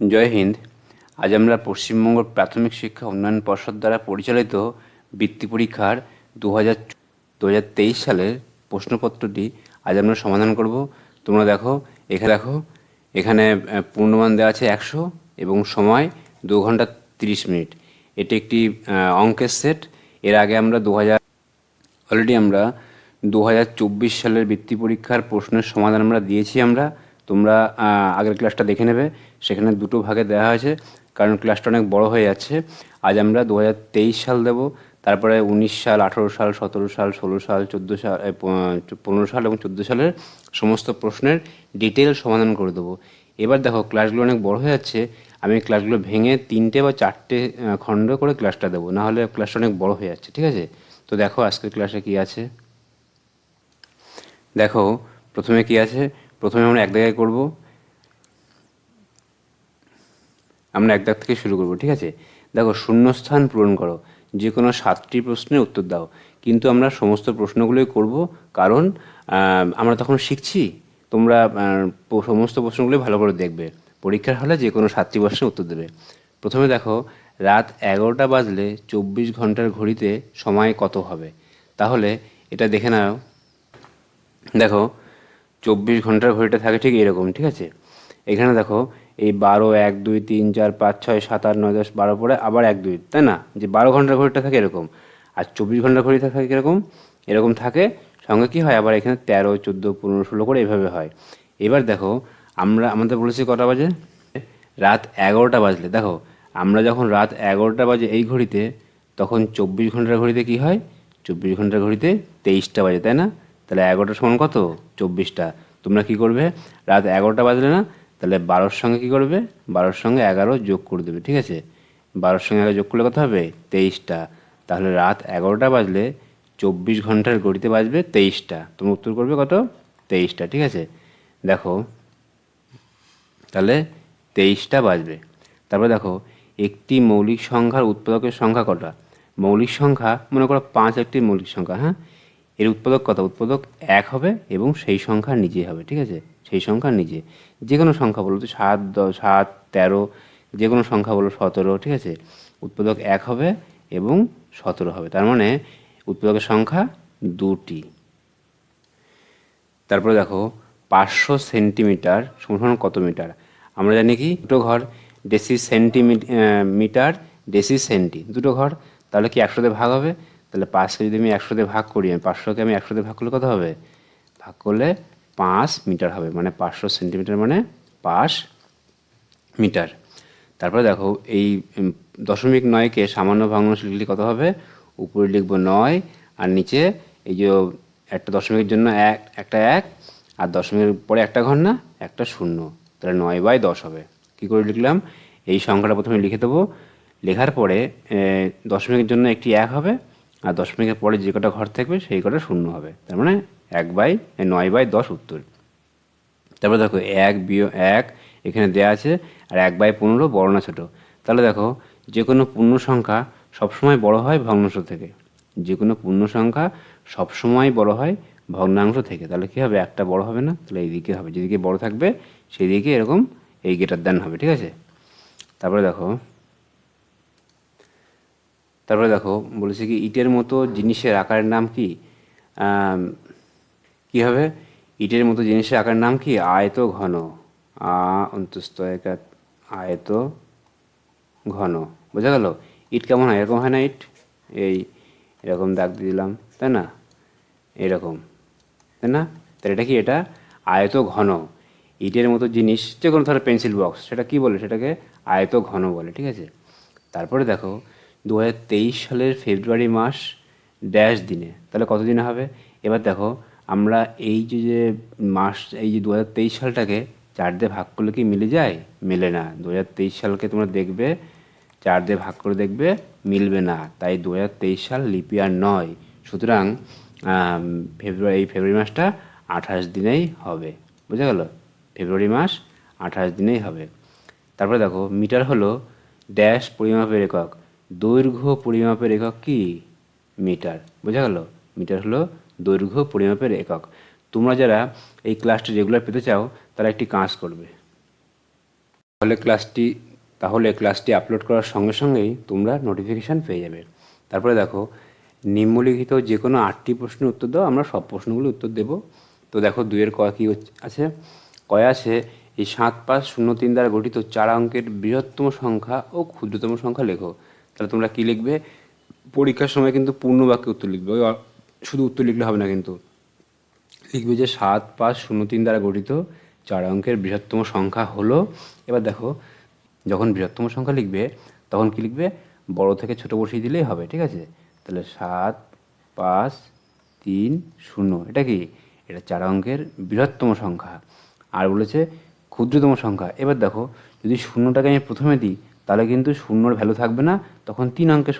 জয় হিন্দ। আজ আমরা পশ্চিমবঙ্গ প্রাথমিক শিক্ষা উন্নয়ন পর্ষদ দ্বারা পরিচালিত বৃত্তি পরীক্ষার দু হাজার দু হাজার তেইশ সালের প্রশ্নপত্রটি আজ আমরা সমাধান করব। তোমরা দেখো, এখানে দেখো, এখানে পূর্ণমান দেওয়া আছে একশো এবং সময় দু ঘণ্টা তিরিশ মিনিট। এটি একটি অঙ্কের সেট। এর আগে আমরা দু হাজার অলরেডি আমরা দু হাজার চব্বিশ সালের বৃত্তি পরীক্ষার প্রশ্নের সমাধান আমরা দিয়েছি আমরা। তোমরা আগের ক্লাসটা দেখে নেবে। সেখানে দুটো ভাগে দেওয়া হয়েছে। কারণ ক্লাসটা অনেক বড় হয়ে যাচ্ছে। আজ আমরা দু হাজার তেইশ সাল দেব। তারপরে উনিশ সাল, আঠেরো সাল, সতেরো সাল, ষোলো সাল, চোদ্দ সাল পনেরো সাল এবং চোদ্দ সালের সমস্ত প্রশ্নের ডিটেল সমাধান করে দেবো। এবার দেখো ক্লাসগুলো অনেক বড় হয়ে যাচ্ছে। আমি ক্লাসগুলো ভেঙে তিনটে বা চারটে খণ্ড করে ক্লাসটা দেবো। না হলে ক্লাসটা অনেক বড় হয়ে যাচ্ছে, ঠিক আছে? তো দেখো, আজকের ক্লাসে কি আছে? দেখো, প্রথমে কি আছে? প্রথমে আমরা এক জায়গায় করব। আমরা এক দাগ থেকে শুরু করব, ঠিক আছে? দেখো, শূন্যস্থান পূরণ করো। যে কোনো সাতটি প্রশ্নের উত্তর দাও। কিন্তু আমরা সমস্ত প্রশ্নগুলোই করব কারণ আমরা তখন শিখছি। তোমরা সমস্ত প্রশ্নগুলোই ভালো করে দেখবে। পরীক্ষার হলে যে কোনো সাতটি প্রশ্নের উত্তর দেবে। প্রথমে দেখো, রাত এগারোটা বাজলে চব্বিশ ঘণ্টার ঘড়িতে সময় কত হবে? তাহলে এটা দেখে নাও। দেখো চব্বিশ ঘণ্টার ঘড়িটা থাকে ঠিক এরকম, ঠিক আছে? এখানে দেখো, এই বারো, এক, দুই, তিন, চার, পাঁচ, ছয়, সাত, আট, নয়, দশ, বারো পরে আবার এক, দুই, তাই না? যে বারো ঘণ্টার ঘড়িটা থাকে এরকম। আর চব্বিশ ঘণ্টার ঘড়িটা থাকে এরকম এরকম থাকে, সঙ্গে কি হয়? আবার এখানে তেরো, চোদ্দ, পনেরো, ষোলো করে এভাবে হয়। এবার দেখো, আমরা, আমাদের বলেছি কটা বাজে? রাত এগারোটা বাজলে। দেখো, আমরা যখন রাত এগারোটা বাজে এই ঘড়িতে, তখন চব্বিশ ঘণ্টার ঘড়িতে কি হয়? চব্বিশ ঘণ্টার ঘড়িতে তেইশটা বাজে, তাই না? তাহলে এগারোটার সমান কত? চব্বিশটা। তোমরা কি করবে? রাত এগারোটা বাজলে না, তাহলে বারোর সঙ্গে কি করবে? বারোর সঙ্গে এগারো যোগ করে দেবে, ঠিক আছে? বারোর সঙ্গে এগারো যোগ করলে কত হবে? তেইশটা। তাহলে রাত এগারোটা বাজলে চব্বিশ ঘণ্টার ঘড়িতে বাজবে তেইশটা। তুমি উত্তর করবে কত? তেইশটা, ঠিক আছে? দেখো, তাহলে তেইশটা বাজবে। তারপর দেখো, একটি মৌলিক সংখ্যার উৎপাদকের সংখ্যা কটা? মৌলিক সংখ্যা, মনে করো পাঁচ একটি মৌলিক সংখ্যা হ্যাঁ? এর উৎপাদক কত? উৎপাদক এক হবে এবং সেই সংখ্যার নিজে হবে, ঠিক আছে? সেই সংখ্যার নিজে। যে কোনো সংখ্যা বলো সাত, দশ, সাত, তেরো যে কোনো সংখ্যা বলো সতেরো, ঠিক আছে? উৎপাদক এক হবে এবং সতেরো হবে। তার মানে উৎপাদকের সংখ্যা দুটি। তারপরে দেখো, পাঁচশো সেন্টিমিটার সমান কত মিটার? আমরা জানি কি, দুটো ঘর ডেসি সেন্টিমিটার ডেসি সেন্টি দুটো ঘর, তাহলে কি একশোতে ভাগ হবে? তাহলে পাঁচকে যদি আমি একশোতে ভাগ করি, আমি পাঁচশোকে আমি একশোতে ভাগ করলে কত হবে? ভাগ করলে পাঁচ মিটার হবে মানে পাঁচশো সেন্টিমিটার মানে পাঁচ মিটার। তারপরে দেখো, এই দশমিক নয়কে সামান্য ভগ্নাংশ লিখলে কত হবে? উপরে লিখব নয়, আর নিচে এই যে একটা দশমিকের জন্য এক, একটা এক, আর দশমিকের পরে একটা ঘর না, একটা শূন্য। তাহলে নয় বাই দশ হবে। কী করে লিখলাম? এই সংখ্যাটা প্রথমে লিখে দেবো। লেখার পরে দশমিকের জন্য একটি এক হবে আর দশমিকের পরে যে কটা ঘর থাকবে, সেই কটা শূন্য হবে। তার মানে এক বাই নয় বাই দশ উত্তর। তারপরে দেখো, এক বিয় এক এখানে দেয়া আছে, আর এক বাই পনেরো বড় না ছোটো। তাহলে দেখো, যে কোনো পূর্ণ সংখ্যা সবসময় বড় হয় ভগ্নাংশ থেকে। যে কোনো পূর্ণ সংখ্যা সবসময় বড় হয় ভগ্নাংশ থেকে। তাহলে কী হবে? একটা বড় হবে না? তাহলে এইদিকে হবে। যেদিকে বড় থাকবে, সেই দিকে এরকম এই গেটার দেন হবে, ঠিক আছে? তারপরে দেখো তারপরে দেখো, বলেছে কি, ইটের মতো জিনিসের আকারের নাম কি? কি হবে? ইটের মতো জিনিসের আকারের নাম কি? আয়ত ঘন। আ, অন্তস্থ আয়ত ঘন। বোঝা গেল? ইট কেমন হয়? এরকম হয় না ইট? এই, এরকম দাগ দিয়ে দিলাম, তাই না? এরকম, তাই না? তাহলে এটা কি? এটা আয়ত ঘন। ইটের মতো জিনিস, যে কোনো ধরো পেন্সিল বক্স, সেটা কি বলে? সেটাকে আয়ত ঘন বলে, ঠিক আছে? তারপরে দেখো দু হাজার তেইশ সালের ফেব্রুয়ারি মাস ড্যাশ দিনে। তাহলে কত দিনে হবে? এবার দেখো, আমরা এই যে যে মাস, এই যে দুহাজার তেইশ সালটাকে চার দিয়ে ভাগ করলে কি মিলে যায়? মেলে না। দু হাজার তেইশ সালকে তোমরা দেখবে, চার দিয়ে ভাগ করে দেখবে, মিলবে না। তাই দু হাজার তেইশ সাল লিপিয়ার নয়। সুতরাং ফেব্রুয়ারি, এই ফেব্রুয়ারি মাসটা আঠাশ দিনেই হবে। বুঝা গেল? ফেব্রুয়ারি মাস আঠাশ দিনেই হবে। তারপরে দেখো, মিটার হলো ড্যাশ পরিমাপের একক। দৈর্ঘ্য পরিমাপের একক কি? মিটার। বোঝা গেল? মিটার হলো দৈর্ঘ্য পরিমাপের একক। তোমরা যারা এই ক্লাসটি রেগুলার পেতে চাও, তারা একটি কাজ করবে। তাহলে ক্লাসটি তাহলে ক্লাসটি আপলোড করার সঙ্গে সঙ্গেই তোমরা নোটিফিকেশান পেয়ে যাবে। তারপরে দেখো, নিম্নলিখিত যে কোনো আটটি প্রশ্নের উত্তর দাও, আমরা সব প্রশ্নগুলো উত্তর দেব। তো দেখো, দুইয়ের ক কী আছে? কয় আছে, এই সাত পাঁচ শূন্য তিন দ্বারা গঠিত চার অঙ্কের বৃহত্তম সংখ্যা ও ক্ষুদ্রতম সংখ্যা লেখো। তাহলে তোমরা কী লিখবে? পরীক্ষার সময় কিন্তু পূর্ণ বাক্যে উত্তর লিখবে। ওই শুধু উত্তর লিখলে হবে না কিন্তু। লিখবে যে সাত পাঁচ শূন্য তিন দ্বারা গঠিত চার অঙ্কের বৃহত্তম সংখ্যা হলো এবার দেখো, যখন বৃহত্তম সংখ্যা লিখবে, তখন কি লিখবে? বড় থেকে ছোট বসিয়ে দিলেই হবে, ঠিক আছে? তাহলে সাত পাঁচ তিন শূন্য। এটা কি? এটা চার অঙ্কের বৃহত্তম সংখ্যা। আর বলেছে ক্ষুদ্রতম সংখ্যা। এবার দেখো, যদি শূন্যটাকে আমি প্রথমে দিই তাহলে কিন্তু শূন্যর ভ্যালু থাকবে না, তখন তিন অঙ্কের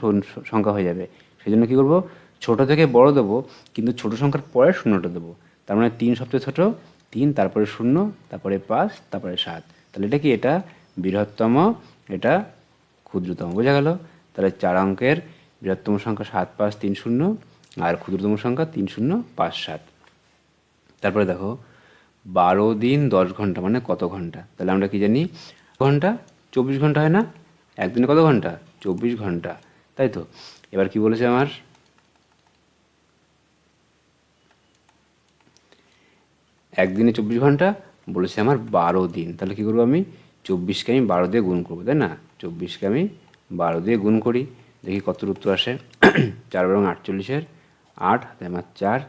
সংখ্যা হয়ে যাবে। সেই জন্য কী করব? ছোট থেকে বড় দেবো, কিন্তু ছোট সংখ্যার পরে শূন্যটা দেবো। তার মানে তিন সবচেয়ে ছোট, তিন, তারপরে শূন্য, তারপরে পাঁচ, তারপরে সাত। তাহলে এটা কি? এটা বৃহত্তম, এটা ক্ষুদ্রতম। বোঝা গেল? তাহলে চার অঙ্কের বৃহত্তম সংখ্যা সাত, পাঁচ, তিন, শূন্য, আর ক্ষুদ্রতম সংখ্যা তিন, শূন্য, পাঁচ, সাত। তারপরে দেখো, বারো দিন দশ ঘণ্টা মানে কত ঘণ্টা? তাহলে আমরা কি জানি? ঘণ্টা চব্বিশ ঘণ্টা হয় না? একদিনে কত ঘণ্টা? চব্বিশ ঘণ্টা। তাই তো? এবার কি বলেছে আমার? একদিনে চব্বিশ ঘণ্টা? বলেছে আমার বারো দিন। তাহলে কী করব আমি? চব্বিশকে আমি বারো দিয়ে গুণ করব, তাই না? চব্বিশকে আমি বারো দিয়ে গুণ করি। দেখি কত উত্তর আসে। চার বরং আটচল্লিশের। আট হাতে আমার চার।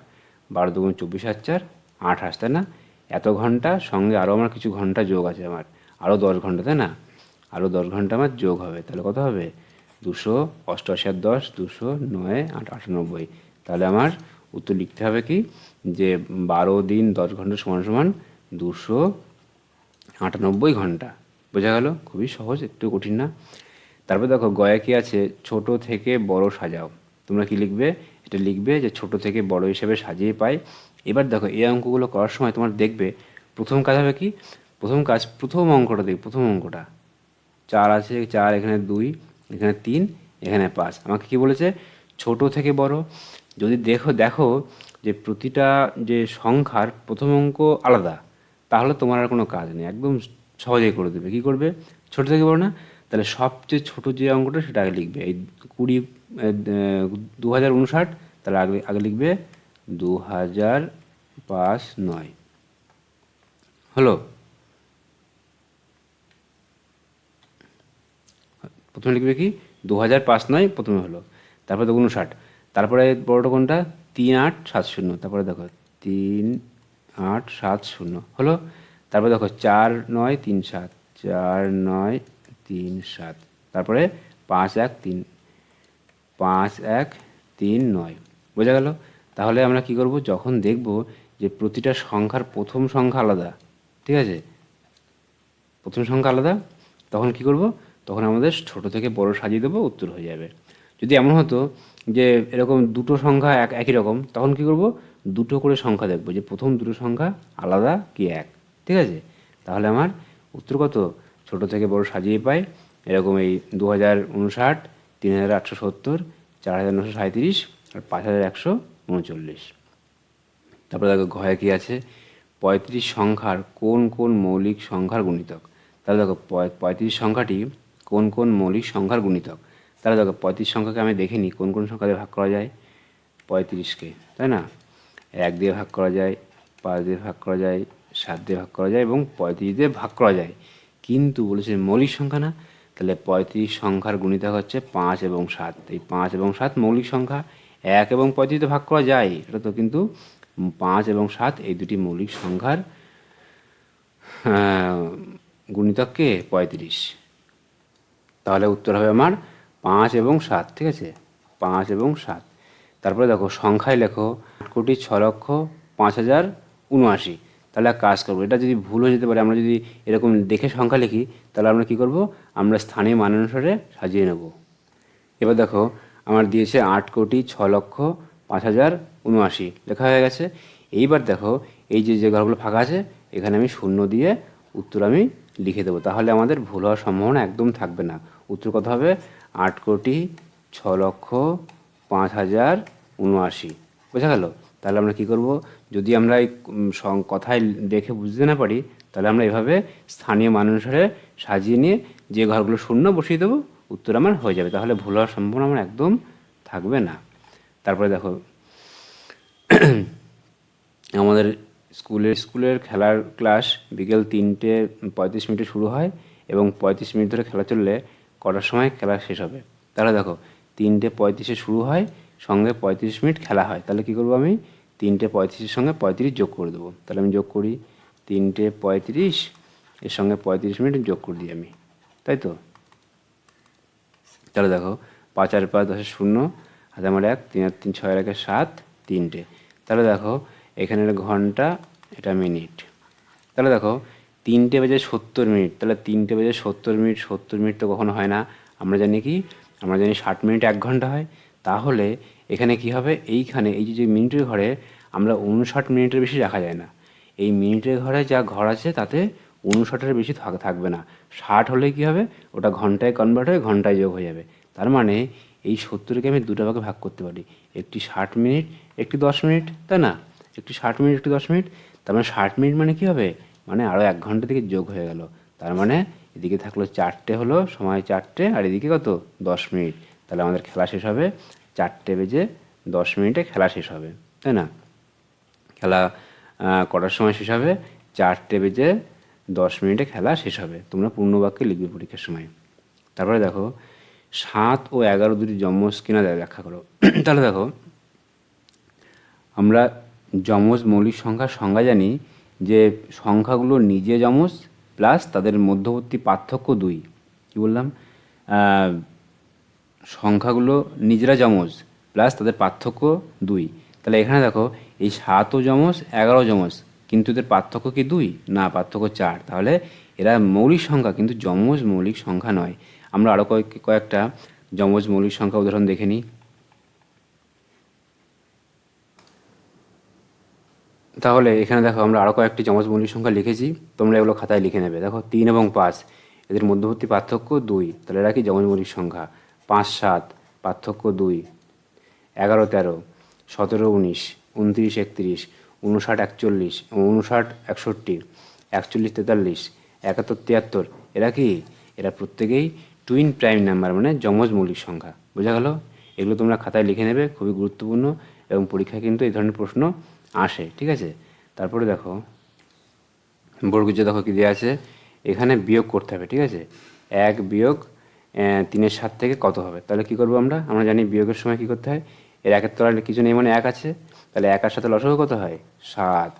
বারো দুগুণ চব্বিশ আর চার আট তাই না? এত ঘণ্টা, সঙ্গে আরও আমার কিছু ঘণ্টা যোগ আছে আমার। আরও দশ ঘণ্টা, তাই না? আরও দশ ঘণ্টা আমার যোগ হবে। তাহলে কত হবে? দুশো অষ্টআশি আর দশ, দুশো নয়, আট, আটানব্বই। তাহলে আমার উত্তর লিখতে হবে কি? যে বারো দিন দশ ঘণ্টা সমান সমান দুশো আটানব্বই ঘণ্টা। বোঝা গেল? খুবই সহজ, একটু কঠিন না। তারপর দেখো, গয়া কি আছে? ছোট থেকে বড় সাজাও। তোমরা কি লিখবে? এটা লিখবে যে ছোট থেকে বড় হিসেবে সাজিয়ে পাই। এবার দেখো, এই অঙ্কগুলো করার সময় তোমার দেখবে, প্রথম কাজ হবে কি? প্রথম কাজ, প্রথম অঙ্কটা দেখ প্রথম অঙ্কটা। চার আছে, চার এখানে দুই, এখানে তিন, এখানে পাঁচ। আমাকে কি বলেছে? ছোট থেকে বড়। যদি দেখো দেখো যে প্রতিটা যে সংখ্যার প্রথম অঙ্ক আলাদা, তাহলে তোমার আর কোনো কাজ নেই। একদম সহজেই করে দেবে। কি করবে? ছোট থেকে বড় না? তাহলে সবচেয়ে ছোট যে অঙ্কটা, সেটা আগে লিখবে। এই কুড়ি দু হাজার উনষাট, তাহলে আগে আগে লিখবে দু হাজার পাঁচ, নয়। হলো? প্রথমে লিখবে কি? দু হাজার পাঁচ নয়, প্রথমে হলো। তারপরে দেখো উনষাট তারপরে বড়টা কোনটা? তিন আট সাত শূন্য। তারপরে দেখো, তিন আট সাত শূন্য। হলো? তারপরে দেখো, চার নয় তিন সাত। চার নয় তিন সাত। তারপরে পাঁচ এক তিন। পাঁচ এক তিন নয়। বোঝা গেল? তাহলে আমরা কি করব? যখন দেখব যে প্রতিটা সংখ্যার প্রথম সংখ্যা আলাদা, ঠিক আছে? প্রথম সংখ্যা আলাদা, তখন কি করব? তখন আমাদের ছোট থেকে বড় সাজিয়ে দেবো, উত্তর হয়ে যাবে। যদি এমন হতো যে এরকম দুটো সংখ্যা এক, একই রকম, তখন কি করব? দুটো করে সংখ্যা দেখব যে প্রথম দুটো সংখ্যা আলাদা কি এক, ঠিক আছে? তাহলে আমার উত্তর কত? ছোট থেকে বড় সাজিয়ে পাই, এরকম এই দু হাজার উনষাট তিন হাজার আটশো সত্তর চার হাজার নশো সাঁত্রিশ আর পাঁচ হাজার একশো উনচল্লিশ। তারপরে দেখো ঘয়ে কী আছে? পঁয়ত্রিশ সংখ্যার কোন কোন মৌলিক সংখ্যার গুণিতক? তাহলে দেখো পঁয়ত্রিশ সংখ্যাটি কোন কোন মৌলিক সংখ্যার গুণিতক। তাহলে দেখো পঁয়ত্রিশ সংখ্যাকে আমি দেখিনি, কোন কোন সংখ্যা দিয়ে ভাগ করা যায়? পঁয়ত্রিশকে, তাই না? এক দিয়ে ভাগ করা যায়, পাঁচ দিয়ে ভাগ করা যায়, সাত দিয়ে ভাগ করা যায় এবং পঁয়ত্রিশ দিয়ে ভাগ করা যায়। কিন্তু বলেছে মৌলিক সংখ্যা না, তাহলে পঁয়ত্রিশ সংখ্যার গুণিতক হচ্ছে পাঁচ এবং সাত। এই পাঁচ এবং সাত মৌলিক সংখ্যা, এক এবং পঁয়ত্রিশ ভাগ করা যায়? এটা তো কিন্তু পাঁচ এবং সাত এই দুটি মৌলিক সংখ্যার গুণিতককে পঁয়ত্রিশ। তাহলে উত্তর হবে আমার পাঁচ এবং সাত, ঠিক আছে? পাঁচ এবং সাত। তারপরে দেখো, সংখ্যায় লেখো, আট কোটি ছ লক্ষ পাঁচ হাজার উনআশি। তাহলে কাজ করব, এটা যদি ভুল হয়ে যেতে পারে, আমরা যদি এরকম দেখে সংখ্যা লিখি, তাহলে আমরা কি করব? আমরা স্থানীয় মান অনুসারে সাজিয়ে নেব। এবার দেখো, আমার দিয়েছে আট কোটি ছ লক্ষ পাঁচ হাজার উনআশি। লেখা হয়ে গেছে। এইবার দেখো, এই যে যে ঘরগুলো ফাঁকা আছে, এখানে আমি শূন্য দিয়ে উত্তর আমি লিখে দেবো। তাহলে আমাদের ভুল হওয়ার সম্ভাবনা একদম থাকবে না। উত্তর কত হবে? আট কোটি ছ লক্ষ পাঁচ হাজার উনআশি। বোঝা গেল? তাহলে আমরা কি করব? যদি আমরা এই কথায় দেখে বুঝতে না পারি, তাহলে আমরা এভাবে স্থানীয় মান অনুসারে সাজিয়ে নিয়ে যে ঘরগুলো শূন্য বসিয়ে দেবো, উত্তর আমার হয়ে যাবে। তাহলে ভুল হওয়ার সম্ভাবনা আমার একদম থাকবে না। তারপরে দেখো, আমাদের স্কুলের স্কুলের খেলার ক্লাস বিকেল তিনটে পঁয়ত্রিশ মিনিটে শুরু হয় এবং পঁয়ত্রিশ মিনিট ধরে খেলা চললে কটার সময় খেলা শেষ হবে? তাহলে দেখো, তিনটে পঁয়ত্রিশে শুরু হয়, সঙ্গে পঁয়ত্রিশ মিনিট খেলা হয়। তাহলে কী করব আমি? তিনটে পঁয়ত্রিশের সঙ্গে পঁয়ত্রিশ যোগ করে দেবো। তাহলে আমি যোগ করি তিনটে পঁয়ত্রিশ, এর সঙ্গে পঁয়ত্রিশ মিনিট যোগ করে দিই আমি। তাই তো? তাহলে দেখো, পাঁচ আর পাঁচ দশের শূন্য, হাতে আমার এক, তিন আর তিন ছয় একে সাত, তিনটে। তাহলে দেখো এখানে একটা ঘণ্টা, এটা মিনিট। তাহলে দেখো তিনটে বেজে সত্তর মিনিট, তাহলে তিনটে বেজে সত্তর মিনিট সত্তর মিনিট তো কখনো হয় না। আমরা জানি কি? আমরা জানি ষাট মিনিট এক ঘণ্টা হয়। তাহলে এখানে কি হবে? এইখানে এই যে মিনিটের ঘরে আমরা উনষাট মিনিটের বেশি রাখা যায় না। এই মিনিটের ঘরে যা ঘর আছে, তাতে উনষাটের বেশি থাক- থাকবে না। ষাট হলে কি হবে? ওটা ঘন্টায় কনভার্ট হয়ে ঘন্টায় যোগ হয়ে যাবে। তার মানে এই সত্তরকে আমি দুটো ভাগে ভাগ করতে পারি। একটি ষাট মিনিট, একটি দশ মিনিট, তাই না? একটি ষাট মিনিট, একটি দশ মিনিট। তার মানে ষাট মিনিট মানে কি হবে? মানে আরও এক ঘণ্টা থেকে যোগ হয়ে গেল। তার মানে এদিকে থাকল চারটে হলো, সময় চারটে, আর এদিকে কত? দশ মিনিট। তাহলে আমাদের খেলা শেষ হবে চারটে বেজে দশ মিনিটে খেলা শেষ হবে, তাই না? খেলা কটার সময় শেষ হবে? চারটে বেজে দশ মিনিটে খেলা শেষ হবে। তোমরা পূর্ণ বাক্যে লিখবে পরীক্ষার সময়। তারপরে দেখো, সাত ও এগারো দুটি যমজ কিনা ব্যাখ্যা করো। তাহলে দেখো, আমরা যমজ মৌলিক সংখ্যার সংজ্ঞা জানি যে সংখ্যাগুলো নিজে যমজ প্লাস তাদের মধ্যবর্তী পার্থক্য দুই। কী বললাম? সংখ্যাগুলো নিজেরা যমজ প্লাস তাদের পার্থক্য দুই। তাহলে এখানে দেখো, এই সাতও যমজ এগারো যমজ, কিন্তু এদের পার্থক্য কি দুই? না, পার্থক্য চার। তাহলে এরা মৌলিক সংখ্যা, কিন্তু যমজ মৌলিক সংখ্যা নয়। আমরা আরও কয়েক, কয়েকটা যমজ মৌলিক সংখ্যা উদাহরণ দেখে নিই। তাহলে এখানে দেখো আমরা আরও কয়েকটি যমজ মৌলিক সংখ্যা লিখেছি। তোমরা এগুলো খাতায় লিখে নেবে। দেখো, তিন এবং পাঁচ, এদের মধ্যবর্তী পার্থক্য দুই। তাহলে এরা কি যমজ মৌলিক সংখ্যা। পাঁচ, সাত, পার্থক্য দুই। এগারো, তেরো, সতেরো, উনিশ, উনত্রিশ, একত্রিশ, উনষাট, একচল্লিশ উনষাট, একষট্টি, একচল্লিশ, তেতাল্লিশ, একাত্তর, তিয়াত্তর। এরা কি? এরা প্রত্যেকেই টুইন প্রাইম নাম্বার মানে যমজ মৌলিক সংখ্যা। বোঝা গেল? এগুলো তোমরা খাতায় লিখে নেবে, খুবই গুরুত্বপূর্ণ এবং পরীক্ষায় কিন্তু এই ধরনের প্রশ্ন আসে, ঠিক আছে? তারপরে দেখো বর্গীজ দেখো কী দেওয়া আছে? এখানে বিয়োগ করতে হবে, ঠিক আছে? এক বিয়োগ তিনের সাত থেকে কত হবে? তাহলে কি করব আমরা? আমরা জানি বিয়োগের সময় কি করতে হয়? এর একের তলায় কিছু নেই মানে এক আছে? তাহলে একার সাথে লসগু কত হয়? সাত।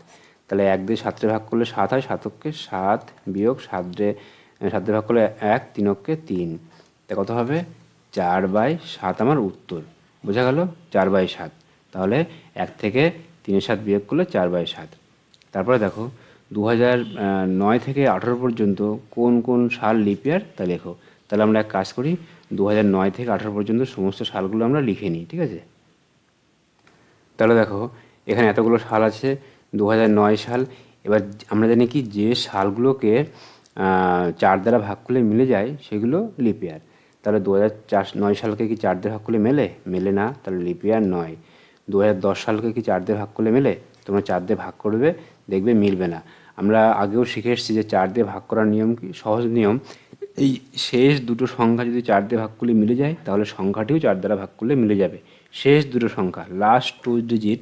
তাহলে এক দিয়ে সাতরে ভাগ করলে সাত হয় সাতককে সাত বিয়োগ সাতরে সাতরে ভাগ করলে এক তিনককে তিন। তা কত হবে? চার বাই সাত আমার উত্তর। বোঝা গেল? চার বাই সাত। তাহলে এক থেকে তিনের সাত বিয়োগ করলে চার বাই সাত। তারপরে দেখো দু নয় থেকে আঠেরো পর্যন্ত কোন কোন সাল লিপিয়ার তা লেখো। তাহলে আমরা এক কাজ করি দু নয় থেকে আঠেরো পর্যন্ত সমস্ত সালগুলো আমরা লিখে নিই, ঠিক আছে? তাহলে দেখো, এখানে এতগুলো সাল আছে দু নয় সাল, এবার আমরা জানি কি, যে সালগুলোকে চার দ্বারা ভাগ করলে মিলে যায়, সেগুলো লিপিয়ার তাহলে দু হাজার নয় সালকে কি চার দিয়ে ভাগ করলে মেলে? মেলে না, তাহলে লিপিয়ার নয়। দু হাজার দশ সালকে কি চার দিয়ে ভাগ করলে মেলে? তোমরা চার দিয়ে ভাগ করবে, দেখবে মিলবে না। আমরা আগেও শিখে এসেছি যে চার দিয়ে ভাগ করার নিয়ম কি? সহজ নিয়ম। এই শেষ দুটো সংখ্যা যদি চার দিয়ে ভাগ করলে মিলে যায়, তাহলে সংখ্যাটিও চার দ্বারা ভাগ করলে মিলে যাবে। শেষ দুটো সংখ্যা লাস্ট টু ডিজিট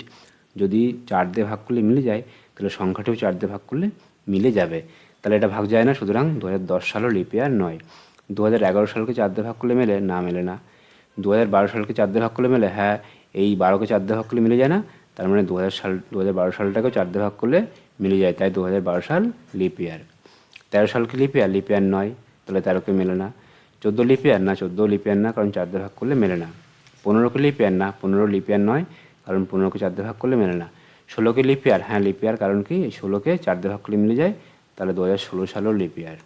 যদি চার দিয়ে ভাগ করলে মিলে যায়, তাহলে সংখ্যাটিও চার দিয়ে ভাগ করলে মিলে যাবে। তাহলে এটা ভাগ যায় না, সুতরাং দু হাজার দশ সালও লিপিয়ার নয়। দু হাজার এগারো সালকে চার দিয়ে ভাগ করলে মেলে? না মেলে না। দু হাজার বারো সালকে চার দিয়ে ভাগ করলে মেলে? হ্যাঁ এই বারোকে চার দিয়ে ভাগ করলে মিলে যায় না, তার মানে দু হাজার সাল দু হাজার বারো সালটাকেও চার দিয়ে ভাগ করলে মিলে যায়, তাই দু হাজার বারো সাল লিপিয়ার তেরো সালকে লিপিয়ার লিপিয়ার নয়, তাহলে তেরোকে মেলে না। চোদ্দ লিপিয়ার না, চোদ্দ লিপিয়ার না, কারণ চার দিয়ে ভাগ করলে মেলে না। পনেরোকে লিপিয়ার না, পনেরো লিপিয়ার নয়, কারণ পনেরোকে চার দিয়ে ভাগ করলে মেলে না। ষোলোকে লিপিয়ার হ্যাঁ লিপিয়ার কারণ কি? ষোলোকে চার দিয়ে ভাগ করলে মিলে যায়, তাহলে দু হাজার ষোলো সালও লিপিয়ার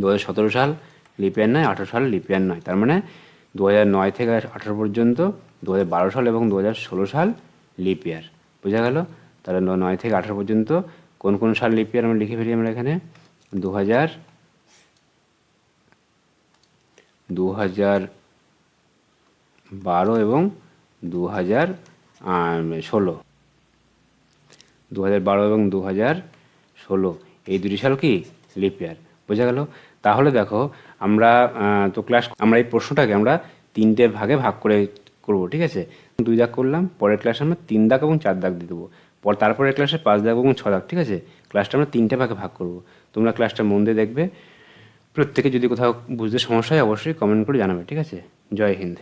দু হাজার সতেরো সাল লিপিয়ার নয়, আঠারো সাল লিপিয়ার নয়, তার মানে দু হাজার নয় থেকে আঠারো পর্যন্ত দু হাজার বারো সাল এবং দু হাজার ষোলো সাল লিপিয়ার বোঝা গেল? তাহলে নয় থেকে আঠারো পর্যন্ত কোন কোন সাল লিপিয়ার আমরা লিখে ফেলি আমরা এখানে? দু হাজার দু হাজার বারো এবং দু হাজার ষোলো। দু হাজার বারো এবং দু হাজার ষোলো, এই দুটি সাল কি? লিপ ইয়ার বোঝা গেল? তাহলে দেখো, আমরা তো ক্লাস আমরা এই প্রশ্নটাকে আমরা তিনটে ভাগে ভাগ করে করব, ঠিক আছে? দুই দাগ করলাম, পরের ক্লাসে আমরা তিন দাগ এবং চার দাগ দিয়ে দেবো। পর তারপরের ক্লাসে পাঁচ দাগ এবং ছ দাগ, ঠিক আছে? ক্লাসটা আমরা তিনটে ভাগে ভাগ করব। তোমরা ক্লাসটা মন দিয়ে দেখবে। প্রত্যেকে যদি কোথাও বুঝতে সমস্যা হয়, অবশ্যই কমেন্ট করে জানাবে, ঠিক আছে? জয় হিন্দ।